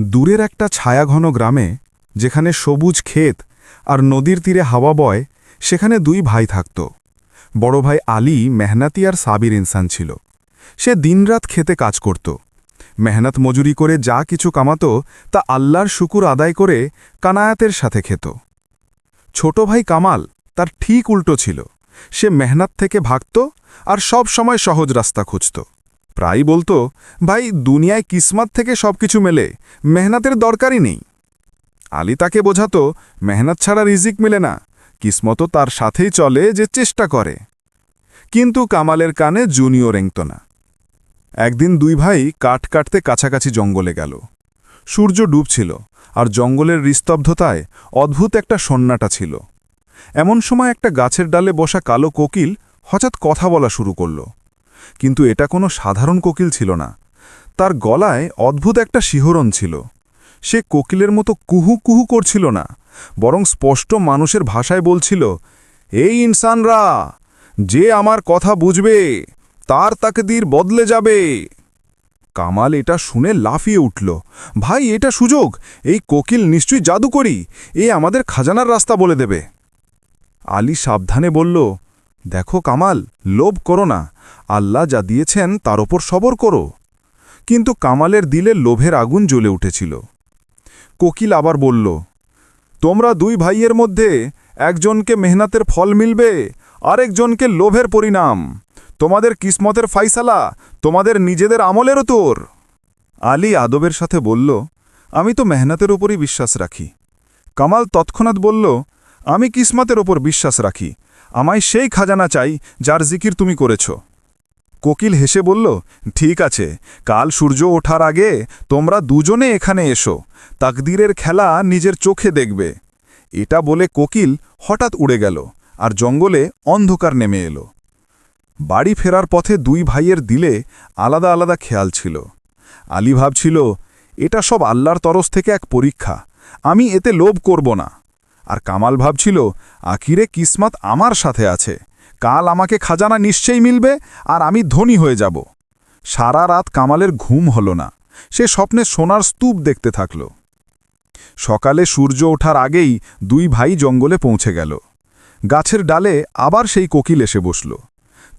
দূরের একটা ছায়াঘন গ্রামে, যেখানে সবুজ ক্ষেত আর নদীর তীরে হাওয়া বয়, সেখানে দুই ভাই থাকত। বড় ভাই আলী, মেহনাতি আর সাবির ইনসান ছিল। সে দিনরাত খেতে কাজ করত। মেহনত মজুরি করে যা কিছু কামাত, তা আল্লাহর শুকুর আদায় করে কানায়াতের সাথে খেত। ছোট ভাই কামাল তার ঠিক উল্টো ছিল। সে মেহনত থেকে ভাগত আর সব সময় সহজ রাস্তা খুঁজত। প্রায় বলতো, ভাই, দুনিয়ায় কিসমত থেকে সবকিছু মেলে, মেহনতের দরকারই নেই। আলী তাকে বোঝাতো, মেহনত ছাড়া রিজিক মেলে না কিসমতও তার সাথেই চলে যে চেষ্টা করে। কিন্তু কামালের কানে জুনিয়র রেংত না। একদিন দুই ভাই কাঠ কাটতে কাছাকাছি জঙ্গলে গেল। সূর্য ডুবছিল আর জঙ্গলের নিস্তব্ধতায় অদ্ভুত একটা সন্নাটা ছিল। এমন সময় একটা গাছের ডালে বসা কালো কোকিল হঠাৎ কথা বলা শুরু করল। কিন্তু এটা কোনো সাধারণ কোকিল ছিল না। তার গলায় অদ্ভুত একটা শিহরণ ছিল। সে কোকিলের মতো কুহু কুহু করছিল না, বরং স্পষ্ট মানুষের ভাষায় বলছিল, এই ইনসানরা, যে আমার কথা বুঝবে, তার তাকে তাকদির বদলে যাবে। কামাল এটা শুনে লাফিয়ে উঠল, ভাই, এটা সুযোগ, এই কোকিল নিশ্চয়ই জাদুকরি, এ আমাদের খাজানার রাস্তা বলে দেবে। আলী সাবধানে বলল, দেখো কামাল, লোভ করো না আল্লাহ যা দিয়েছেন তার ওপর সবর করো। কিন্তু কামালের দিলে লোভের আগুন জ্বলে উঠেছিল। কোকিল আবার বলল, তোমরা দুই ভাইয়ের মধ্যে একজনকে মেহনতের ফল মিলবে, আরেকজনকে লোভের পরিণাম। তোমাদের কিসমতের ফাইসালা, তোমাদের নিজেদের আমলেরও তোর। আলী আদবের সাথে বলল, আমি তো মেহনতের ওপরই বিশ্বাস রাখি। কামাল তৎক্ষণাৎ বলল, আমি কিসমতের ওপর বিশ্বাস রাখি। আমায় সেই খাজানা চাই যার জিকির তুমি করেছ। কোকিল হেসে বলল, ঠিক আছে, কাল সূর্য ওঠার আগে তোমরা দুজনে এখানে এসো। তাকদীরের খেলা নিজের চোখে দেখবে। এটা বলে কোকিল হঠাৎ উড়ে গেল আর জঙ্গলে অন্ধকার নেমে এলো। বাড়ি ফেরার পথে দুই ভাইয়ের দিলে আলাদা আলাদা খেয়াল ছিল। আলী ভাবছিল, এটা সব আল্লাহর তরফ থেকে এক পরীক্ষা, আমি এতে লোভ করব না। আর কামাল ভাবছিল আখিরে কিসমত আমার সাথে আছে কাল আমাকে খাজানা নিশ্চয়ই মিলবে আর আমি ধনী হয়ে যাব। সারা রাত কামালের ঘুম হল না। সে স্বপ্নে সোনার স্তূপ দেখতে থাকল। সকালে সূর্য ওঠার আগেই দুই ভাই জঙ্গলে পৌঁছে গেল। গাছের ডালে আবার সেই কোকিল এসে বসল।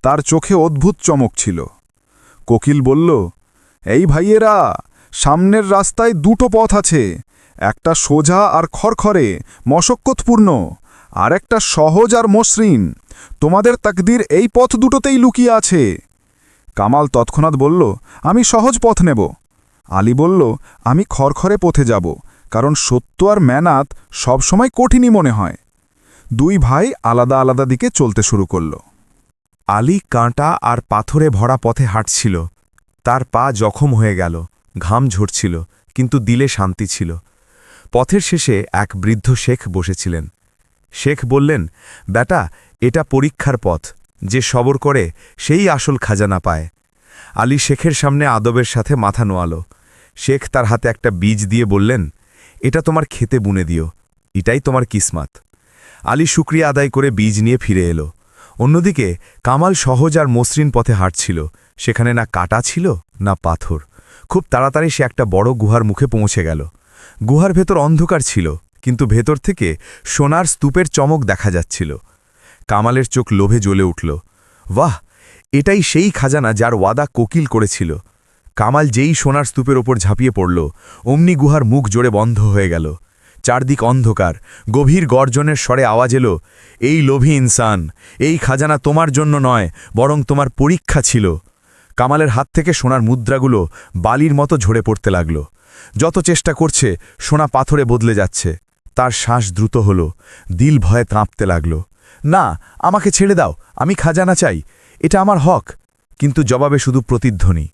তার চোখে অদ্ভুত চমক ছিল। কোকিল বলল, এই ভাইয়েরা, সামনের রাস্তায় দুটো পথ আছে। একটা সোজা আর খরখরে, মশক্কতপূর্ণ আর একটা সহজ আর মসৃণ। তোমাদের তাকদির এই পথ দুটোতেই লুকিয়ে আছে। কামাল তৎক্ষণাৎ বলল, আমি সহজ পথ নেব। আলী বলল, আমি খরখরে পথে যাব, কারণ সত্য আর ম্যানাত সবসময় কঠিনই মনে হয়। দুই ভাই আলাদা আলাদা দিকে চলতে শুরু করল। আলী কাঁটা আর পাথরে ভরা পথে হাঁটছিল। তার পা জখম হয়ে গেল, ঘাম ঝরছিল, কিন্তু দিলে শান্তি ছিল। পথের শেষে এক বৃদ্ধ শেখ বসেছিলেন। শেখ বললেন, বেটা এটা পরীক্ষার পথ। যে সবর করে, সেই আসল খাজানা পায়। আলী শেখের সামনে আদবের সাথে মাথা নোয়াল। শেখ তার হাতে একটা বীজ দিয়ে বললেন, এটা তোমার খেতে বুনে দিও। এটাই তোমার কিসমাত। আলী শুক্রিয়া আদায় করে বীজ নিয়ে ফিরে এলো। অন্যদিকে কামাল সহজ আর মসৃণ পথে হাঁটছিল। সেখানে না কাটা ছিল, না পাথর। খুব তাড়াতাড়ি সে একটা বড় গুহার মুখে পৌঁছে গেল। গুহার ভেতর অন্ধকার ছিল, কিন্তু ভেতর থেকে সোনার স্তূপের চমক দেখা যাচ্ছিল। কামালের চোখ লোভে জ্বলে উঠল। বাহ, এটাই সেই খাজানা যার ওয়াদা কোকিল করেছিল। কামাল যেই সোনার স্তূপের ওপর ঝাঁপিয়ে পড়ল, অমনি গুহার মুখ জোরে বন্ধ হয়ে গেল। চারদিক অন্ধকার, গভীর গর্জনের স্বরে আওয়াজ এলো, এই লোভী ইনসান, এই খাজানা তোমার জন্য নয়, বরং তোমার পরীক্ষা ছিল। কামালের হাত থেকে সোনার মুদ্রাগুলো বালির মতো ঝরে পড়তে লাগল। যত চেষ্টা করছে, সোনা পাথরে বদলে যাচ্ছে। তার শ্বাস দ্রুত হল, দিল ভয়ে কাঁপতে লাগল। না, আমাকে ছেড়ে দাও, আমি খাজানা চাই, এটা আমার হক। কিন্তু জবাবে শুধু প্রতিধ্বনি।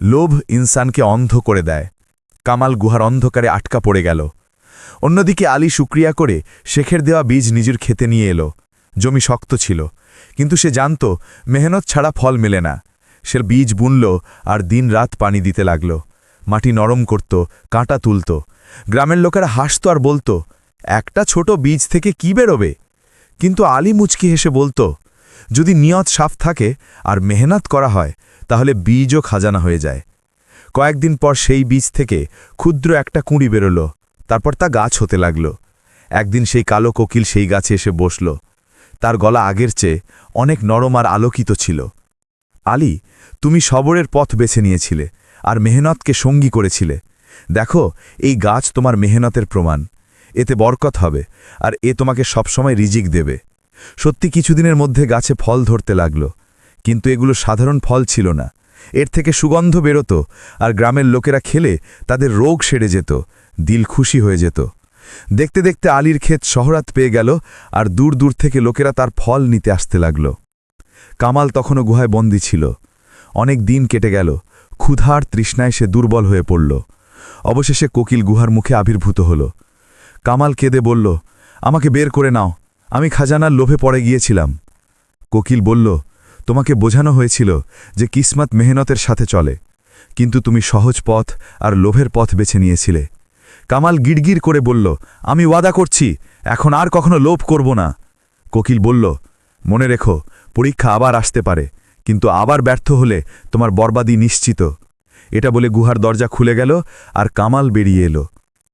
লোভ ইনসানকে অন্ধ করে দেয়। কামাল গুহার অন্ধকারে আটকা পড়ে গেল। অন্যদিকে আলী শুক্রিয়া করে শেখের দেওয়া বীজ নিজের খেতে নিয়ে এলো। জমি শক্ত ছিল, কিন্তু সে জানত মেহনত ছাড়া ফল মেলে না। সে বীজ বুনল আর দিন রাত পানি দিতে লাগল। মাটি নরম করত, কাঁটা তুলত। গ্রামের লোকেরা হাসত আর বলতো, একটা ছোট বীজ থেকে কি বেরোবে? কিন্তু আলী মুচকি হেসে বলতো, যদি নিয়ত সাফ থাকে আর মেহনত করা হয়, তাহলে বীজও খাজানা হয়ে যায়। কয়েকদিন পর সেই বীজ থেকে ক্ষুদ্র একটা কুঁড়ি বেরোল, তারপর তা গাছ হতে লাগল। একদিন সেই কালো কোকিল সেই গাছে এসে বসল। তার গলা আগের চেয়ে অনেক নরম আর আলোকিত ছিল। আলী, তুমি সবরের পথ বেছে নিয়েছিলে আর মেহনতকে সঙ্গী করেছিলে। দেখো, এই গাছ তোমার মেহনতের প্রমাণ। এতে বরকত হবে, আর এ তোমাকে সবসময় রিজিক দেবে। সত্যি কিছুদিনের মধ্যে গাছে ফল ধরতে লাগল, কিন্তু এগুলো সাধারণ ফল ছিল না। এর থেকে সুগন্ধ বেরোত, আর গ্রামের লোকেরা খেলে তাদের রোগ সেরে যেত, দিল খুশি হয়ে যেত। দেখতে দেখতে আলীর ক্ষেত শহরাত পেয়ে গেল, আর দূর দূর থেকে লোকেরা তার ফল নিতে আসতে লাগল। কামাল তখনও গুহায় বন্দী ছিল। অনেক দিন কেটে গেল, ক্ষুধার তৃষ্ণায় সে দুর্বল হয়ে পড়ল। অবশেষে কোকিল গুহার মুখে আবির্ভূত হল। কামাল কেঁদে বলল, আমাকে বের করে নাও। আমি খাজানার লোভে পড়ে গিয়েছিলাম। কোকিল বলল, তোমাকে বোঝানো হয়েছিল যে কিসমত মেহনতের সাথে চলে, কিন্তু তুমি সহজ পথ আর লোভের পথ বেছে নিয়েছিলে। কামাল গিড়গিড় করে বলল, আমি ওয়াদা করছি, এখন আর কখনো লোভ করব না। কোকিল বলল, মনে রেখো, পরীক্ষা আবার আসতে পারে, কিন্তু আবার ব্যর্থ হলে তোমার বরবাদি নিশ্চিত। এটা বলে গুহার দরজা খুলে গেল আর কামাল বেরিয়ে এলো।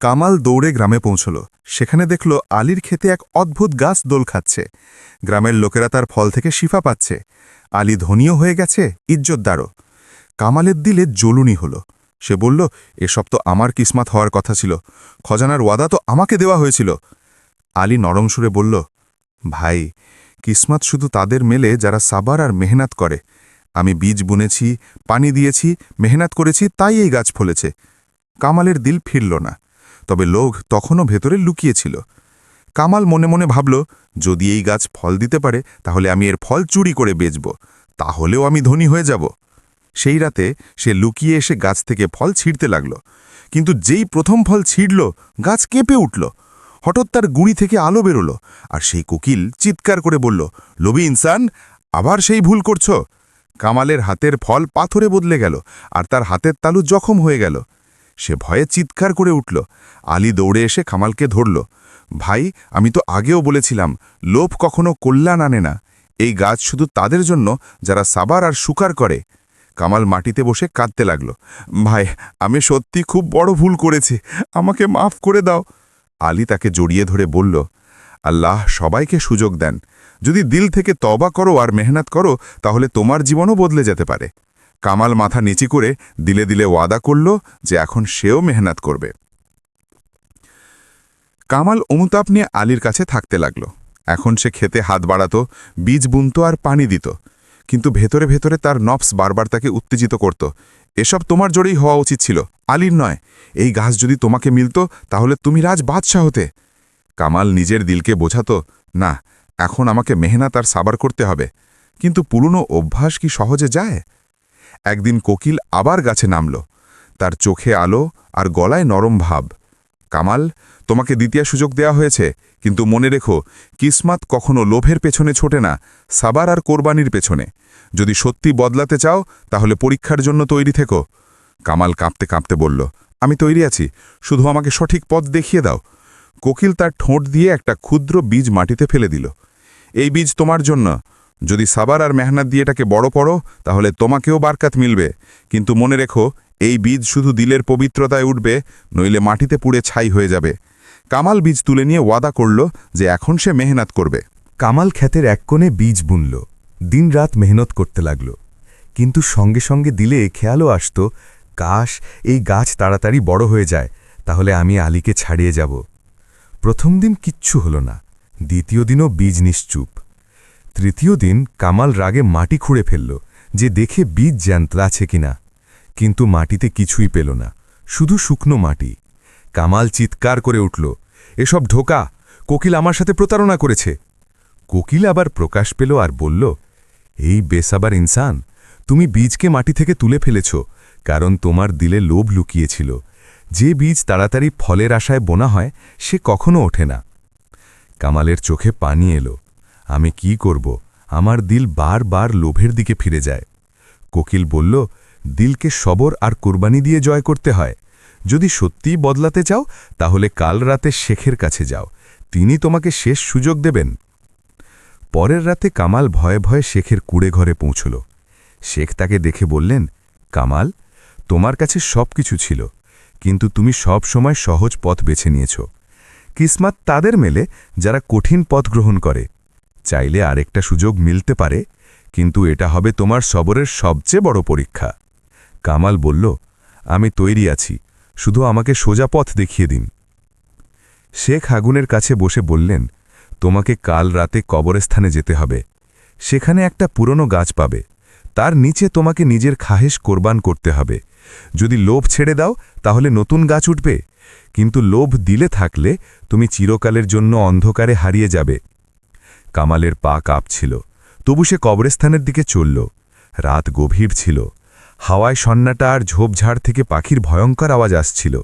কামাল দৌড়ে গ্রামে পৌঁছল। সেখানে দেখল আলীর ক্ষেতে এক অদ্ভুত গাছ দোল খাচ্ছে। গ্রামের লোকেরা তার ফল থেকে শিফা পাচ্ছে। আলী ধনীও হয়ে গেছে, ইজ্জতদারও। কামালের দিলে জ্বলুনি হল। সে বলল, এসব তো আমার কিসমাত হওয়ার কথা ছিল। খজানার ওয়াদা তো আমাকে দেওয়া হয়েছিল। আলী নরম সুরে বলল, ভাই, কিসমাত শুধু তাদের মেলে যারা সাবার আর মেহনত করে। আমি বীজ বুনেছি, পানি দিয়েছি, মেহনত করেছি, তাই এই গাছ ফলেছে। কামালের দিল ফিরল না। তবে লোভ তখনও ভেতরে লুকিয়েছিল। কামাল মনে মনে ভাবল, যদি এই গাছ ফল দিতে পারে, তাহলে আমি এর ফল চুরি করে বেচব, তাহলেও আমি ধনী হয়ে যাব। সেই রাতে সে লুকিয়ে এসে গাছ থেকে ফল ছিঁড়তে লাগল। কিন্তু যেই প্রথম ফল ছিঁড়ল, গাছ কেঁপে উঠল। হঠাৎ তার গুঁড়ি থেকে আলো বেরোল, আর সেই কোকিল চিৎকার করে বলল, লোভী ইনসান, আবার সেই ভুল করছ? কামালের হাতের ফল পাথরে বদলে গেল, আর তার হাতের তালু জখম হয়ে গেল। সে ভয়ে চিৎকার করে উঠল। আলী দৌড়ে এসে খামালকে ধরল। ভাই, আমি তো আগেও বলেছিলাম, লোভ কখনো কল্যাণ আনে না। এই গাছ শুধু তাদের জন্য, যারা সাবার আর শুকার করে। কামাল মাটিতে বসে কাঁদতে লাগল। ভাই, আমি সত্যি খুব বড় ভুল করেছি। আমাকে মাফ করে দাও। আলী তাকে জড়িয়ে ধরে বলল, আল্লাহ সবাইকে সুযোগ দেন। যদি দিল থেকে তবা করো আর মেহনত করো, তাহলে তোমার জীবনও বদলে যেতে পারে। কামাল মাথা নিচি করে দিলে দিলে ওয়াদা করল যে এখন সেও মেহনত করবে। কামাল অনুতাপ নিয়ে আলীর কাছে থাকতে লাগল। এখন সে খেতে হাত বাড়াত, বীজ বুনত আর পানি দিত। কিন্তু ভেতরে ভেতরে তার নফস বারবার তাকে উত্তেজিত করত। এসব তোমার জোরেই হওয়া উচিত ছিল, আলীর নয়। এই গাছ যদি তোমাকে মিলত, তাহলে তুমি রাজ বাদশাহ হতে। কামাল নিজের দিলকে বোঝাত, না, এখন আমাকে মেহনত আর সাবার করতে হবে। কিন্তু পুরনো অভ্যাস কি সহজে যায়? একদিন কোকিল আবার গাছে নামল। তার চোখে আলো আর গলায় নরম ভাব। কামাল, তোমাকে দ্বিতীয় সুযোগ দেয়া হয়েছে, কিন্তু মনে রেখো, কিসমাত কখনো লোভের পেছনে ছোটে না, সাবার আর কোরবানির পেছনে। যদি সত্যি বদলাতে চাও, তাহলে পরীক্ষার জন্য তৈরি থেকো। কামাল কাঁপতে কাঁপতে বলল, আমি তৈরি আছি, শুধু আমাকে সঠিক পথ দেখিয়ে দাও। কোকিল তার ঠোঁট দিয়ে একটা ক্ষুদ্র বীজ মাটিতে ফেলে দিল। এই বীজ তোমার জন্য যদি সাবার আর মেহনত দিয়ে এটাকে বড় পড়ো, তাহলে তোমাকেও বারকাত মিলবে। কিন্তু মনে রেখো, এই বীজ শুধু দিলের পবিত্রতায় উঠবে, নইলে মাটিতে পুড়ে ছাই হয়ে যাবে। কামাল বীজ তুলে নিয়ে ওয়াদা করল যে এখন সে মেহনত করবে। কামাল ক্ষেতের এক কোণে বীজ বুনল। দিনরাত মেহনত করতে লাগল। কিন্তু সঙ্গে সঙ্গে দিলে খেয়ালও আসত, কাশ, এই গাছ তাড়াতাড়ি বড় হয়ে যায়, তাহলে আমি আলীকে ছাড়িয়ে যাব। প্রথম দিন কিচ্ছু হল না। দ্বিতীয় দিনও বীজ নিশ্চুপ। তৃতীয় দিন কামাল রাগে মাটি খুঁড়ে ফেলল যে দেখে বীজ জ্যান্ত আছে কিনা। কিন্তু মাটিতে কিছুই পেল না, শুধু শুকনো মাটি। কামাল চিৎকার করে উঠল, এসব ঢোকা, কোকিল আমার সাথে প্রতারণা করেছে। কোকিল আবার প্রকাশ পেল আর বলল, এই বেসাবার ইনসান, তুমি বীজকে মাটি থেকে তুলে ফেলেছ, কারণ তোমার দিলে লোভ লুকিয়েছিল। যে বীজ তাড়াতাড়ি ফলের আশায় বোনা হয়, সে কখনো ওঠে না। কামালের চোখে পানি এলো আমি কি করব? আমার দিল বারবার লোভের দিকে ফিরে যায়। কোকিল বলল, দিলকে সবর আর কোরবানি দিয়ে জয় করতে হয়। যদি সত্যিই বদলাতে চাও, তাহলে কাল রাতে শেখের কাছে যাও। তিনি তোমাকে শেষ সুযোগ দেবেন। পরের রাতে কামাল ভয়ে ভয়ে শেখের কুড়ে ঘরে পৌঁছল। শেখ তাকে দেখে বললেন, কামাল, তোমার কাছে সব কিছু ছিল, কিন্তু তুমি সব সময় সহজ পথ বেছে নিয়েছ। কিসমাত তাদের মেলে যারা কঠিন পথ গ্রহণ করে। চাইলে আরেকটা সুযোগ মিলতে পারে, কিন্তু এটা হবে তোমার সবরের সবচেয়ে বড় পরীক্ষা। কামাল বলল, আমি তৈরি আছি, শুধু আমাকে সোজা পথ দেখিয়ে দিন। শেখ আগুনের কাছে বসে বললেন, তোমাকে কাল রাতে কবরস্থানে যেতে হবে। সেখানে একটা পুরনো গাছ পাবে। তার নিচে তোমাকে নিজের খাহেশ কোরবান করতে হবে। যদি লোভ ছেড়ে দাও, তাহলে নতুন গাছ উঠবে। কিন্তু লোভ দিলে থাকলে তুমি চিরকালের জন্য অন্ধকারে হারিয়ে যাবে। কামালের পা কাঁপছিল। তবু সে কবরস্থানের দিকে চলল। রাত গভীর ছিল। হাওয়ায় সন্নাটা আর ঝোপঝাড় থেকে পাখির ভয়ঙ্কর আওয়াজ আসছিল।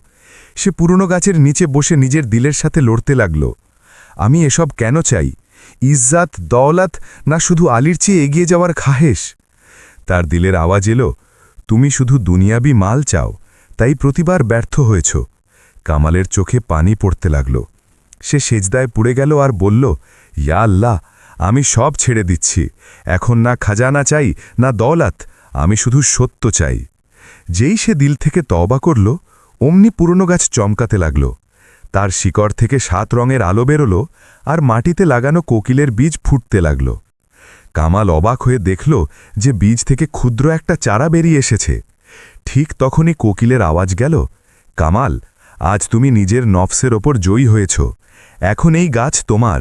সে পুরনো গাছের নিচে বসে নিজের দিলের সাথে লড়তে লাগল। আমি এসব কেন চাই? ইজ্জাত দওলাত না শুধু আলির চেয়ে এগিয়ে যাওয়ার খাহেশ? তার দিলের আওয়াজ এলো, তুমি শুধু দুনিয়াবি মাল চাও, তাই প্রতিবার ব্যর্থ হয়েছ। কামালের চোখে পানি পড়তে লাগল। সে সেজদায় পুড়ে গেল আর বলল, ইয়া আল্লাহ, আমি সব ছেড়ে দিচ্ছি। এখন না খাজানা চাই, না দৌলাত, আমি শুধু সত্য চাই। যেই সে দিল থেকে তবা করল, অমনি পুরনো গাছ চমকাতে লাগল। তার শিকড় থেকে সাত রঙের আলো বেরোল আর মাটিতে লাগানো কোকিলের বীজ ফুটতে লাগল। কামাল অবাক হয়ে দেখল যে বীজ থেকে ক্ষুদ্র একটা চারা বেরিয়ে এসেছে। ঠিক তখনই কোকিলের আওয়াজ গেল, কামাল, আজ তুমি নিজের নফসের ওপর জয়ী হয়েছ। এখন এই গাছ তোমার।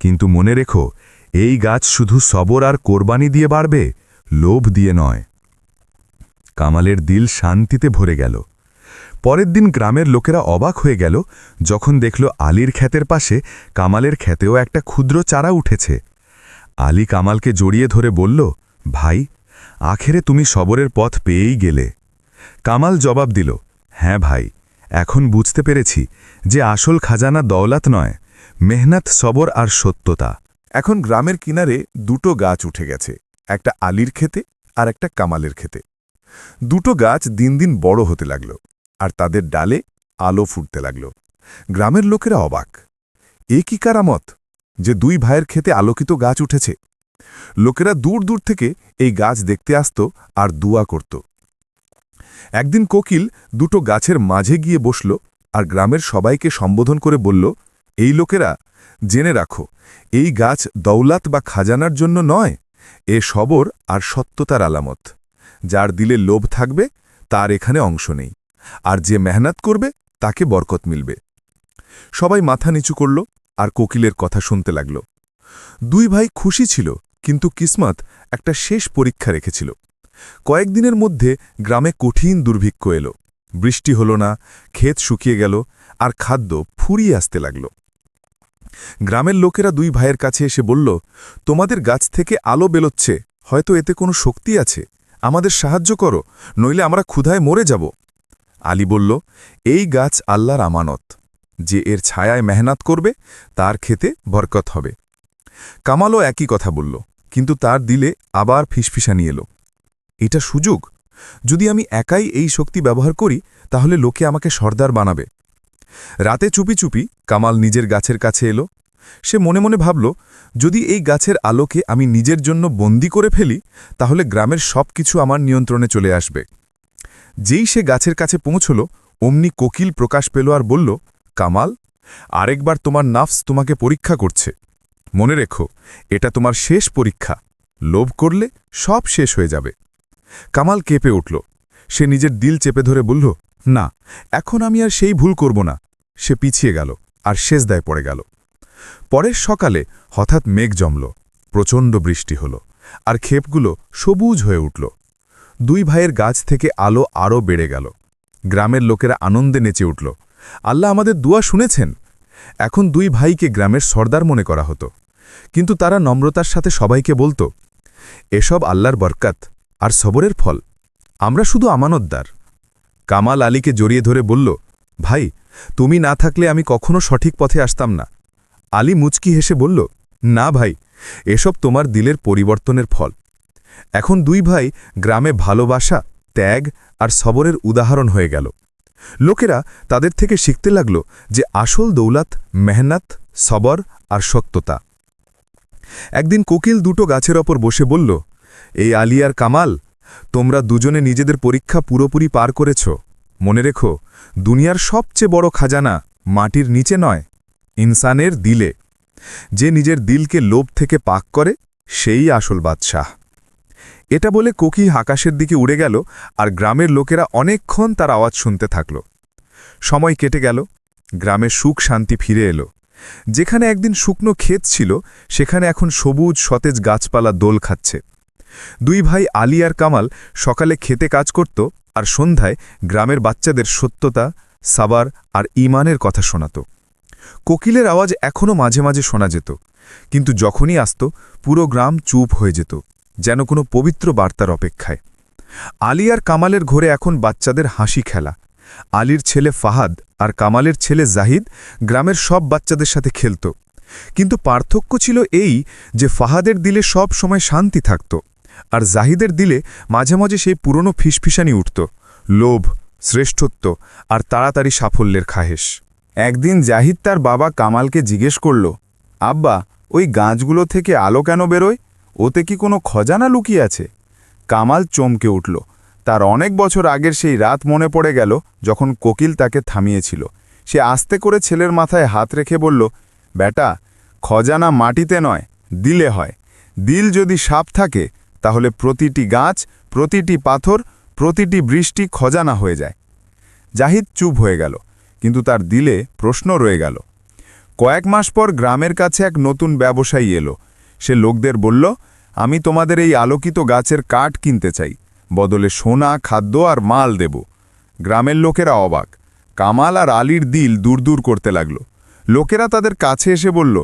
কিন্তু মনে রেখো, এই গাছ শুধু সবর আর কোরবানি দিয়ে বাড়বে, লোভ দিয়ে নয়। কামালের দিল শান্তিতে ভরে গেল। পরের দিন গ্রামের লোকেরা অবাক হয়ে গেল, যখন দেখল আলীর ক্ষেতের পাশে কামালের ক্ষেতেও একটা ক্ষুদ্র চারা উঠেছে। আলী কামালকে জড়িয়ে ধরে বলল, ভাই, আখেরে তুমি সবরের পথ পেয়েই গেলে। কামাল জবাব দিল হ্যাঁ ভাই। এখন বুঝতে পেরেছি যে আসল খাজানা দৌলাত নয়, মেহনত, সবর আর সত্যতা। এখন গ্রামের কিনারে দুটো গাছ উঠে গেছে, একটা আলির খেতে আর একটা কামালের খেতে দুটো গাছ দিন দিন বড় হতে লাগল আর তাদের ডালে আলো ফুটতে লাগল। গ্রামের লোকেরা অবাক। এ কি কারামত যে দুই ভাইয়ের খেতে আলোকিত গাছ উঠেছে? লোকেরা দূর দূর থেকে এই গাছ দেখতে আসত আর দুয়া করত। একদিন কোকিল দুটো গাছের মাঝে গিয়ে বসল আর গ্রামের সবাইকে সম্বোধন করে বলল, এই লোকেরা, জেনে রাখো, এই গাছ দৌলাত বা খাজানার জন্য নয়, এ সবর আর সত্যতার আলামত। যার দিলে লোভ থাকবে, তার এখানে অংশ নেই, আর যে মেহনত করবে, তাকে বরকত মিলবে। সবাই মাথা নিচু করল আর কোকিলের কথা শুনতে লাগল। দুই ভাই খুশি ছিল, কিন্তু কিসমত একটা শেষ পরীক্ষা রেখেছিল। কয়েকদিনের মধ্যে গ্রামে কঠিন দুর্ভিক্ষ এলো। বৃষ্টি হল না, ক্ষেত শুকিয়ে গেল, আর খাদ্য ফুরিয়ে আসতে লাগল। গ্রামের লোকেরা দুই ভাইয়ের কাছে এসে বলল, তোমাদের গাছ থেকে আলো বেরোচ্ছে, হয়তো এতে কোনো শক্তি আছে। আমাদের সাহায্য করো, নইলে আমরা ক্ষুধায় মরে যাব। আলী বলল, এই গাছ আল্লাহর আমানত। যে এর ছায়ায় মেহনত করবে, তার খেতে বরকত হবে। কামালও একই কথা বলল, কিন্তু তার দিলে আবার ফিসফিসানি এলো। এটা সুযোগ? যদি আমি একাই এই শক্তি ব্যবহার করি, তাহলে লোকে আমাকে সর্দার বানাবে। রাতে চুপি চুপি কামাল নিজের গাছের কাছে এলো। সে মনে মনে ভাবল, যদি এই গাছের আলোকে আমি নিজের জন্য বন্দি করে ফেলি, তাহলে গ্রামের সব কিছু আমার নিয়ন্ত্রণে চলে আসবে। যেই সে গাছের কাছে পৌঁছল, অমনি কোকিল প্রকাশ পেল আর বলল, কামাল, আরেকবার তোমার নাফস তোমাকে পরীক্ষা করছে। মনে রেখো, এটা তোমার শেষ পরীক্ষা। লোভ করলে সব শেষ হয়ে যাবে। কামাল কেঁপে উঠল। সে নিজের দিল চেপে ধরে বলল, না, এখন আমি আর সেই ভুল করব না। সে পিছিয়ে গেল আর শেষ দায় পড়ে গেল। পরের সকালে হঠাৎ মেঘ জমল, প্রচণ্ড বৃষ্টি হল আর ক্ষেপগুলো সবুজ হয়ে উঠল। দুই ভাইয়ের গাছ থেকে আলো আরও বেড়ে গেল। গ্রামের লোকেরা আনন্দে নেচে উঠল, আল্লাহ আমাদের দুয়া শুনেছেন? এখন দুই ভাইকে গ্রামের সর্দার মনে করা হতো, কিন্তু তারা নম্রতার সাথে সবাইকে বলতো, এসব আল্লাহর বরকাত আর সবরের ফল। আমরা শুধু আমানতদার। কামাল আলীকে জড়িয়ে ধরে বলল, ভাই, তুমি না থাকলে আমি কখনো সঠিক পথে আসতাম না। আলী মুচকি হেসে বলল, না ভাই, এসব তোমার দিলের পরিবর্তনের ফল। এখন দুই ভাই গ্রামে ভালোবাসা, ত্যাগ আর সবরের উদাহরণ হয়ে গেল। লোকেরা তাদের থেকে শিখতে লাগল যে আসল দৌলাত মেহনত, সবর আর সত্যতা। একদিন কোকিল দুটো গাছের ওপর বসে বলল এই আলী আর কামাল, তোমরা দুজনে নিজেদের পরীক্ষা পুরোপুরি পার করেছ। মনে রেখো, দুনিয়ার সবচেয়ে বড় খাজানা মাটির নিচে নয়, ইনসানের দিলে। যে নিজের দিলকে লোভ থেকে পাক করে, সেই আসল বাদশাহ। এটা বলে কোকি আকাশের দিকে উড়ে গেল আর গ্রামের লোকেরা অনেকক্ষণ তার আওয়াজ শুনতে থাকল। সময় কেটে গেল গ্রামের সুখ শান্তি ফিরে এলো। যেখানে একদিন শুকনো ক্ষেত ছিল, সেখানে এখন সবুজ সতেজ গাছপালা দোল খাচ্ছে। দুই ভাই আলী আর কামাল সকালে খেতে কাজ করত আর সন্ধ্যায় গ্রামের বাচ্চাদের সত্যতা, সাবার আর ইমানের কথা শোনাত। কোকিলের আওয়াজ এখনও মাঝে মাঝে শোনা যেত, কিন্তু যখনই আসত পুরো গ্রাম চুপ হয়ে যেত, যেন কোনো পবিত্র বার্তার অপেক্ষায়। আলী আর কামালের ঘরে এখন বাচ্চাদের হাসি খেলা। আলীর ছেলে ফাহাদ আর কামালের ছেলে জাহিদ গ্রামের সব বাচ্চাদের সাথে খেলত, কিন্তু পার্থক্য ছিল এই যে ফাহাদের দিলে সব সময় শান্তি থাকত। আর জাহিদের দিলে মাঝে মাঝে সেই পুরনো ফিসফিসানি উঠত, লোভ, শ্রেষ্ঠত্ব আর তাড়াতাড়ি সাফল্যের খাহেশ। একদিন জাহিদ তার বাবা কামালকে জিজ্ঞেস করল, আব্বা, ওই গাছগুলো থেকে আলো কেন বেরোয়? ওতে কি কোনো খজানা লুকিয়ে আছে? কামাল চমকে উঠল। তার অনেক বছর আগের সেই রাত মনে পড়ে গেল যখন কোকিল তাকে থামিয়েছিল। সে আস্তে করে ছেলের মাথায় হাত রেখে বলল, বেটা, খজানা মাটিতে নয়, দিলে হয়। দিল যদি সাপ থাকে তাহলে প্রতিটি গাছ, প্রতিটি পাথর, প্রতিটি বৃষ্টি খজানা হয়ে যায়। জাহিদ চুপ হয়ে গেল, কিন্তু তার দিলে প্রশ্ন রয়ে গেল। কয়েক মাস পর গ্রামের কাছে এক নতুন ব্যবসায়ী এলো। সে লোকদের বলল, আমি তোমাদের এই আলোকিত গাছের কাঠ কিনতে চাই। বদলে সোনা, খাদ্য আর মাল দেব। গ্রামের লোকেরা অবাক। কামাল আর আলীর দিল দূর দূর করতে লাগল। লোকেরা তাদের কাছে এসে বলল,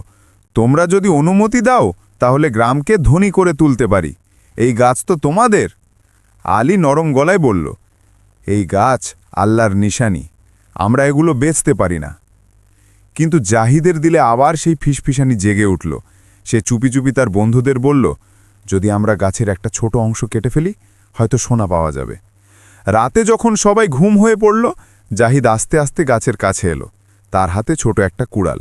তোমরা যদি অনুমতি দাও, তাহলে গ্রামকে ধনী করে তুলতে পারি। এই গাছ তো তোমাদের? আলী নরম গলায় বলল, এই গাছ আল্লাহর নিশানি, আমরা এগুলো বেচতে পারি না। কিন্তু জাহিদের দিলে আবার সেই ফিসফিসানি জেগে উঠল। সে চুপি চুপি তার বন্ধুদের বলল, যদি আমরা গাছের একটা ছোট অংশ কেটে ফেলি, হয়তো সোনা পাওয়া যাবে। রাতে যখন সবাই ঘুম হয়ে পড়ল, জাহিদ আস্তে আস্তে গাছের কাছে এলো, তার হাতে ছোট একটা কুড়াল।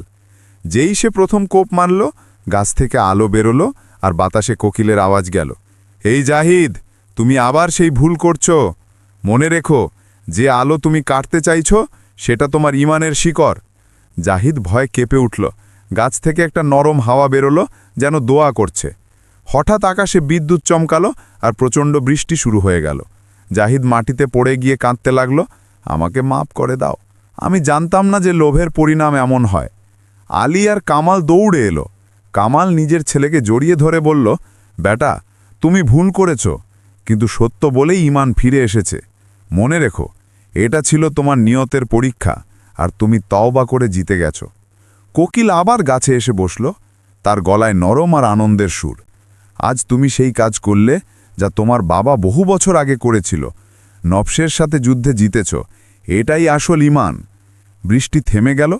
যেই সে প্রথম কোপ মারল, গাছ থেকে আলো বেরোলো আর বাতাসে কোকিলের আওয়াজ গেল। এই জাহিদ, তুমি আবার সেই ভুল করছ। মনে রেখো, যে আলো তুমি কাটতে চাইছ, সেটা তোমার ইমানের শিকড়। জাহিদ ভয় কেঁপে উঠল। গাছ থেকে একটা নরম হাওয়া বেরোলো, যেন দোয়া করছে। হঠাৎ আকাশে বিদ্যুৎ চমকালো আর প্রচণ্ড বৃষ্টি শুরু হয়ে গেল। জাহিদ মাটিতে পড়ে গিয়ে কাঁদতে লাগল, আমাকে মাপ করে দাও। আমি জানতাম না যে লোভের পরিণাম এমন হয়। আলী আর কামাল দৌড়ে এলো। কামাল নিজের ছেলেকে জড়িয়ে ধরে বলল, বেটা তুমি ভুল করেছ, কিন্তু সত্য বলেই ইমান ফিরে এসেছে। মনে রেখো, এটা ছিল তোমার নিয়তের পরীক্ষা, আর তুমি তওবা করে জিতে গেছ। কোকিল আবার গাছে এসে বসল, তার গলায় নরম আর আনন্দের সুর। আজ তুমি সেই কাজ করলে যা তোমার বাবা বহু বছর আগে করেছিল। নবসের সাথে যুদ্ধে জিতেছ, এটাই আসল ইমান বৃষ্টি থেমে গেল,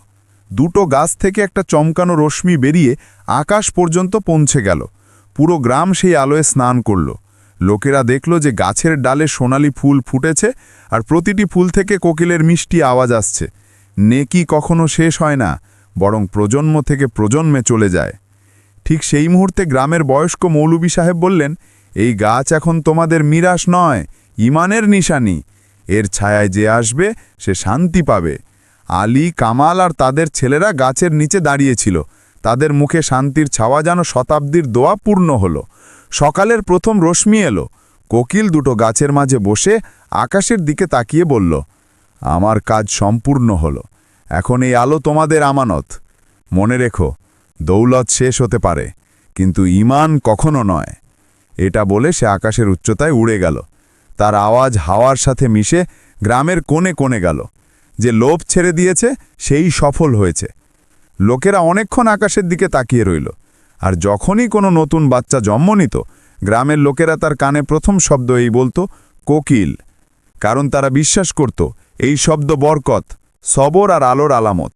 দুটো গাছ থেকে একটা চমকানো রশ্মি বেরিয়ে আকাশ পর্যন্ত পৌঁছে গেল। পুরো গ্রাম সেই আলোয় স্নান করল। লোকেরা দেখল যে গাছের ডালে সোনালি ফুল ফুটেছে আর প্রতিটি ফুল থেকে কোকিলের মিষ্টি আওয়াজ আসছে। নেকি কখনো শেষ হয় না, বরং প্রজন্ম থেকে প্রজন্মে চলে যায়। ঠিক সেই মুহূর্তে গ্রামের বয়স্ক মৌলবী সাহেব বললেন, এই গাছ এখন তোমাদের মিরাস নয়, ইমানের নিশানি। এর ছায়ায় যে আসবে, সে শান্তি পাবে। আলী, কামাল আর তাদের ছেলেরা গাছের নিচে দাঁড়িয়েছিল তাদের মুখে শান্তির ছাওয়া যেন শতাব্দীর দোয়া পূর্ণ হল। সকালের প্রথম রশ্মি এলো। কোকিল দুটো গাছের মাঝে বসে আকাশের দিকে তাকিয়ে বলল, আমার কাজ সম্পূর্ণ হল। এখন এই আলো তোমাদের আমানত। মনে রেখো, দৌলত শেষ হতে পারে, কিন্তু ইমান কখনো নয়। এটা বলে সে আকাশের উচ্চতায় উড়ে গেল। তার আওয়াজ হাওয়ার সাথে মিশে গ্রামের কোণে কোণে গেল। যে লোভ ছেড়ে দিয়েছে, সেই সফল হয়েছে। লোকেরা অনেকক্ষণ আকাশের দিকে তাকিয়ে রইল। আর যখনই কোনো নতুন বাচ্চা জন্ম নিত, গ্রামের লোকেরা তার কানে প্রথম শব্দ এই বলতো, কোকিল। কারণ তারা বিশ্বাস করত, এই শব্দ বরকত, সবর আর আলোর আলামত।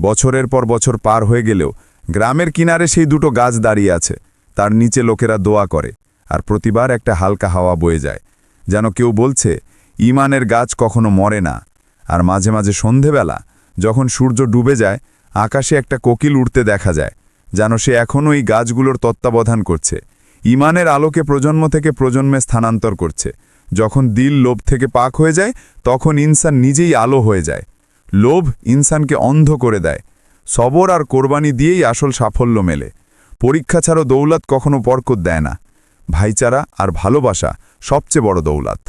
বছরের পর বছর পার হয়ে গেলেও গ্রামের কিনারে সেই দুটো গাছ দাঁড়িয়ে আছে। তার নিচে লোকেরা দোয়া করে, আর প্রতিবার একটা হালকা হাওয়া বয়ে যায়। যেন কেউ বলছে, ইমানের গাছ কখনো মরে না। আর মাঝে মাঝে সন্ধেবেলা, যখন সূর্য ডুবে যায় আকাশে একটা কোকিল উড়তে দেখা যায়, যেন সে এখনও এই গাছগুলোর তত্ত্বাবধান করছে। ইমানের আলোকে প্রজন্ম থেকে প্রজন্মে স্থানান্তর করছে। যখন দিল লোভ থেকে পাক হয়ে যায়, তখন ইনসান নিজেই আলো হয়ে যায়। লোভ ইনসানকে অন্ধ করে দেয়। সবর আর কোরবানি দিয়েই আসল সাফল্য মেলে। পরীক্ষা ছাড়াও দৌলত কখনো বরকত দেয় না। ভাইচারা আর ভালোবাসা সবচেয়ে বড় দৌলত।